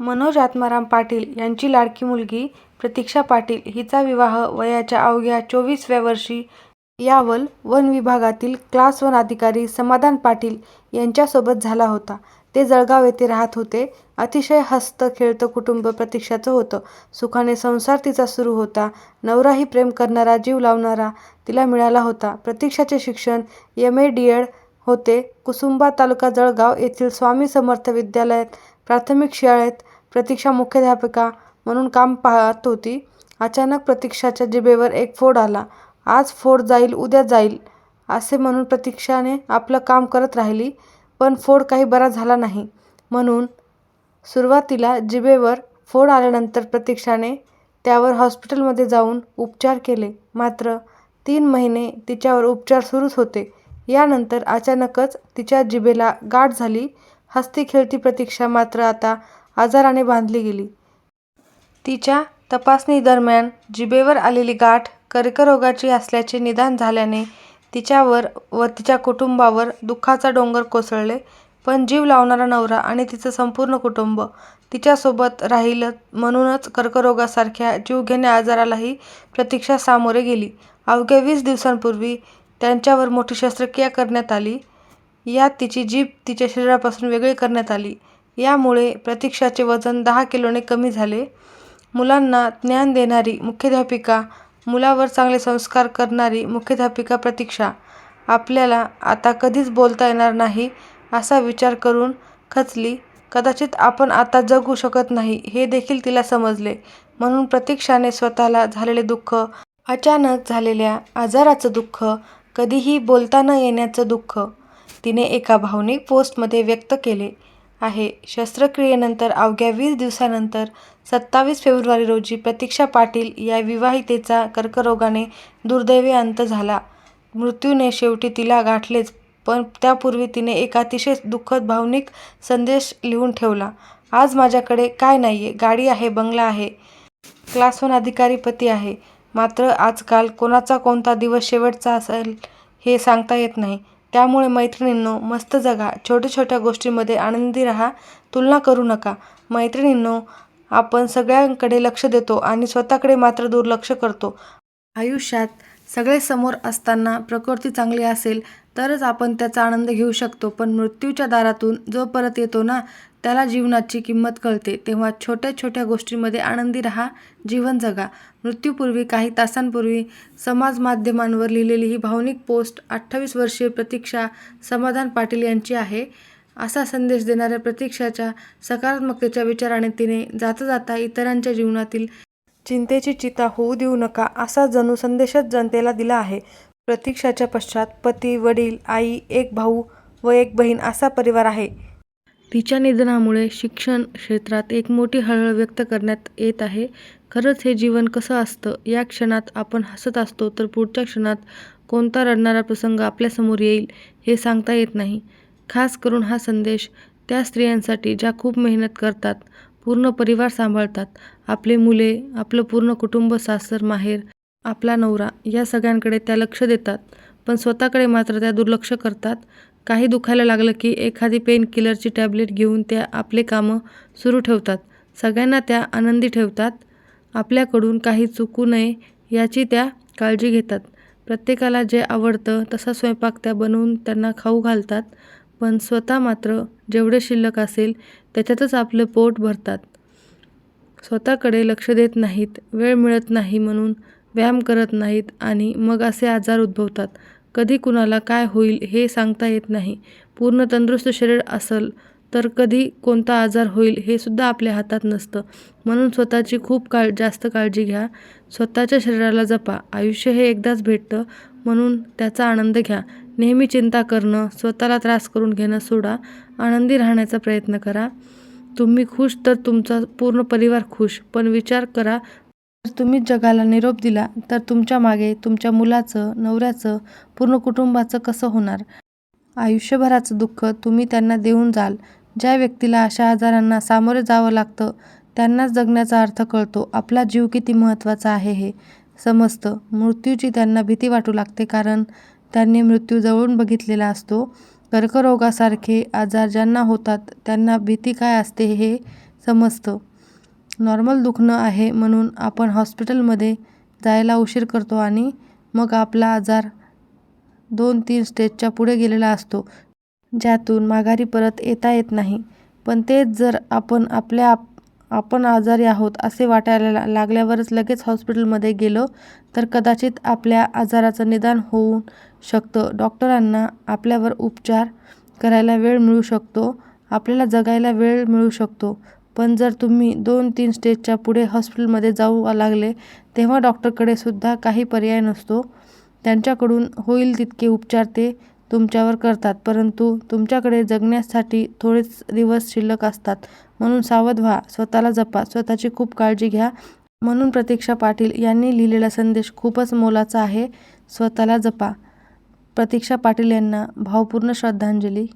मनोज आत्माराम पाटील यांची लाडकी मुलगी प्रतीक्षा पाटील हिचा विवाह वयाच्या अवघ्या चोवीसव्या वर्षी यावल वन विभागातील क्लास वन अधिकारी समाधान पाटील यांच्यासोबत झाला होता. ते जळगाव येथे राहत होते. अतिशय हस्त खेळतं कुटुंब प्रतीक्षाचं होतं. सुखाने संसार तिचा सुरू होता. नवराही प्रेम करणारा, जीव लावणारा तिला मिळाला होता. प्रतीक्षाचे शिक्षण एम. ए. डी. एड. होते. कुसुंबा तालुका जळगाव येथील स्वामी समर्थ विद्यालयात प्राथमिक शाळेत प्रतीक्षा मुख्याध्यापिका म्हणून काम पाहत होती. अचानक प्रतीक्षाच्या जिभेवर एक फोड आला. आज फोड जाईल उद्या जाईल असे म्हणून प्रतीक्षाने आपलं काम करत राहिली. पण फोड काही बरा झाला नाही. म्हणून सुरुवातीला जिभेवर फोड आल्यानंतर प्रतीक्षाने त्यावर हॉस्पिटलमध्ये जाऊन उपचार केले. मात्र तीन महिने तिच्यावर उपचार सुरूच होते. यानंतर अचानकच तिच्या जिभेला गाठ झाली. हसती खेळती प्रतीक्षा मात्र आता आजाराने बांधली गेली. तिच्या तपासणीदरम्यान जिभेवर आलेली गाठ कर्करोगाची असल्याचे निदान झाल्याने तिच्यावर व तिच्या कुटुंबावर दुःखाचे डोंगर कोसळले. पण जीव लावणारा नवरा आणि तिचं संपूर्ण कुटुंब तिच्यासोबत राहिलं म्हणूनच कर्करोगासारख्या जीवघेण्या आजारालाही प्रतीक्षा सामोरे गेली. अवघ्या वीस दिवसांपूर्वी त्यांच्यावर मोठी शस्त्रक्रिया करण्यात आली. यात तिची जीभ तिच्या शरीरापासून वेगळी करण्यात आली. यामुळे प्रतीक्षाचे वजन दहा किलोने कमी झाले. मुलांना ज्ञान देणारी मुख्याध्यापिका, मुलावर चांगले संस्कार करणारी मुख्याध्यापिका प्रतीक्षा आपल्याला आता कधीच बोलता येणार नाही असा विचार करून खचली. कदाचित आपण आता जगू शकत नाही हे देखील तिला समजले. म्हणून प्रतीक्षाने स्वतःला झालेले दुःख, अचानक झालेल्या आजाराचं दुःख, कधीही बोलता न येण्याचं दुःख तिने एका भावनिक पोस्टमध्ये व्यक्त केले आहे. शस्त्रक्रियेनंतर अवघ्या वीस दिवसानंतर सत्तावीस फेब्रुवारी रोजी प्रतीक्षा पाटील या विवाहितेचा कर्करोगाने दुर्दैवी अंत झाला. मृत्यूने शेवटी तिला गाठलेच पण त्यापूर्वी तिने एक अतिशय दुःखद भावनिक संदेश लिहून ठेवला. आज माझ्याकडे काय नाही आहे गाडी आहे, बंगला आहे. क्लास वन अधिकारी पती आहे. मात्र आजकाल कोणाचा कोणता दिवस शेवटचा असेल हे सांगता येत नाही. त्यामुळे मैत्रिणींनो मस्त जगा. छोट्या छोट्या गोष्टींमध्ये आनंदी राहा. तुलना करू नका. मैत्रिणींनो आपण सगळ्यांकडे लक्ष देतो आणि स्वतःकडे मात्र दुर्लक्ष करतो. आयुष्यात सगळे समोर असताना प्रकृती चांगली असेल तरच आपण त्याचा आनंद घेऊ शकतो. पण मृत्यूच्या दारातून जो परत येतो ना त्याला जीवनाची किंमत कळते. तेव्हा छोट्या छोट्या गोष्टींमध्ये आनंदी राहा. जीवन जगा. मृत्यूपूर्वी काही तासांपूर्वी समाज माध्यमांवर लिहिलेली ही भावनिक पोस्ट अठ्ठावीस वर्षीय प्रतीक्षा समाधान पाटील यांची आहे. असा संदेश देणाऱ्या प्रतीक्षाच्या सकारात्मकतेच्या विचाराने तिने जाता जाता इतरांच्या जीवनातील चिंतेची चिता होऊ देऊ नका असा जणू संदेशच जनतेला दिला आहे. प्रतीक्षाच्या पश्चात पती, वडील, आई, एक भाऊ व एक बहीण असा परिवार आहे. तिच्या निधनामुळे शिक्षण क्षेत्रात एक मोठी हळहळ व्यक्त करण्यात येत आहे. खरंच हे जीवन कसं असतं. या क्षणात आपण हसत असतो तर पुढच्या क्षणात कोणता रडणारा प्रसंग आपल्यासमोर येईल हे सांगता येत नाही. खास करून हा संदेश त्या स्त्रियांसाठी ज्या खूप मेहनत करतात, पूर्ण परिवार सांभाळतात, आपली मुले, आपलं पूर्ण कुटुंब सासर माहेर, आपला नवरा या सगळ्यांकडे त्या लक्ष देतात पण स्वतःकडे मात्र त्या दुर्लक्ष करतात. काही दुखायला लागलं की एखादी पेन किलरची टॅबलेट घेऊन त्या आपले कामं सुरू ठेवतात. सगळ्यांना त्या आनंदी ठेवतात. आपल्याकडून काही चुकू नये याची त्या काळजी घेतात. प्रत्येकाला जे आवडतं तसा स्वयंपाक त्या बनवून त्यांना खाऊ घालतात. पण स्वतः मात्र जेवढे शिल्लक असेल त्याच्यातच आपलं पोट भरतात. स्वतःकडे लक्ष देत नाहीत. वेळ मिळत नाही म्हणून व्यायाम करत नाहीत आणि मग असे आजार उद्भवतात. कधी कुणाला काय होईल हे सांगता येत नाही. पूर्ण तंदुरुस्त शरीर असेल तर कधी कोणता आजार होईल हे सुद्धा आपल्या हातात नसतं. म्हणून स्वतःची खूप काळ जास्त काळजी घ्या. स्वतःच्या शरीराला जपा. आयुष्य हे एकदाच भेटतं म्हणून त्याचा आनंद घ्या. नेहमी चिंता करणं, स्वतःला त्रास करून घेणं सोडा. आनंदी राहण्याचा प्रयत्न करा. तुम्ही खुश तर तुमचा पूर्ण परिवार खुश. पण विचार करा जर तुम्हीच जगाला निरोप दिला तर तुमच्या मागे तुमच्या मुलाचं, नवऱ्याचं, पूर्ण कुटुंबाचं कसं होणार? आयुष्यभराचं दुःख तुम्ही त्यांना देऊन जाल. ज्या व्यक्तीला अशा आजारांना सामोरे जावं लागतं त्यांनाच जगण्याचा अर्थ कळतो. आपला जीव किती महत्त्वाचा आहे हे समजतं. मृत्यूची त्यांना भीती वाटू लागते कारण त्यांनी मृत्यू जवळून बघितलेला असतो. कर्करोगासारखे आजार ज्यांना होतात त्यांना भीती काय असते हे समजतं. नॉर्मल दुखणं आहे म्हणून आपण हॉस्पिटलमध्ये जायला उशीर करतो आणि मग आपला आजार दोन तीन स्टेजच्या पुढे गेलेला असतो. ज्यातून माघारी परत येता येत नाही. पण तेच जर आपण आपल्या आप आपण आजारी आहोत असे वाटायला लागल्यावरच लगेच हॉस्पिटलमध्ये गेलो तर कदाचित आपल्या आजाराचं निदान होऊ शकतं. डॉक्टरांना आपल्यावर उपचार करायला वेळ मिळू शकतो. आपल्याला जगायला वेळ मिळू शकतो. पण जर तुम्ही दोन तीन स्टेजच्या पुढे हॉस्पिटलमध्ये जाऊ लागले तेव्हा डॉक्टरकडे सुद्धा काही पर्याय नसतो. त्यांच्याकडून होईल तितके उपचार ते तुमच्यावर करतात परंतु तुमच्याकडे जगण्यासाठी थोडेच दिवस शिल्लक असतात. म्हणून सावध व्हा स्वतःला जपा स्वतःची खूप काळजी घ्या. म्हणून प्रतीक्षा पाटील यांनी लिहिलेला संदेश खूपच मोलाचा आहे. स्वतःला जपा. प्रतीक्षा पाटील यांना भावपूर्ण श्रद्धांजली.